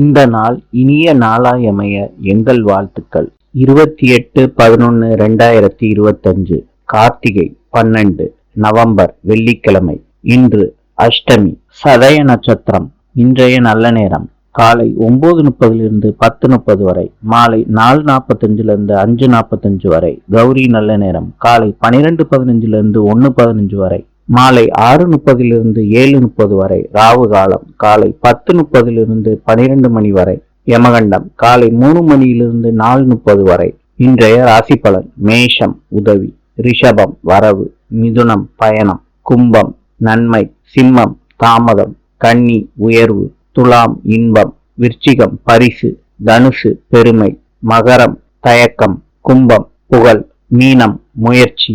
இந்த நாள் இனிய நாளாய் அமைய எங்கள் வாழ்த்துக்கள். இருபத்தி எட்டு பதினொன்று ரெண்டாயிரத்தி இருபத்தஞ்சு கார்த்திகை பன்னெண்டு நவம்பர் வெள்ளிக்கிழமை. இன்று அஷ்டமி சதய நட்சத்திரம். இன்றைய நல்ல நேரம். காலை ஒன்பது முப்பதிலிருந்து பத்து முப்பது வரை. மாலை நாலு நாற்பத்தஞ்சிலிருந்து அஞ்சு நாற்பத்தஞ்சு வரை. கௌரி நல்ல நேரம். காலை பனிரெண்டு பதினஞ்சிலிருந்து ஒன்று பதினஞ்சு வரை. மாலை ஆறு முப்பதிலிருந்து ஏழு முப்பது வரை ராவு காலம் காலை பத்து முப்பதிலிருந்து பனிரெண்டு மணி வரை யமகண்டம் காலை மூணு மணியிலிருந்து நாலு முப்பது வரை இன்றைய ராசி பலன் மேஷம் உதவி ரிஷபம் வரவு மிதுனம் பயணம் கும்பம் நன்மை சிம்மம் தாமதம் கன்னி உயர்வு துலாம் இன்பம் விருச்சிகம் பரிசு தனுசு பெருமை மகரம் தயக்கம் கும்பம் புகழ் மீனம் முயற்சி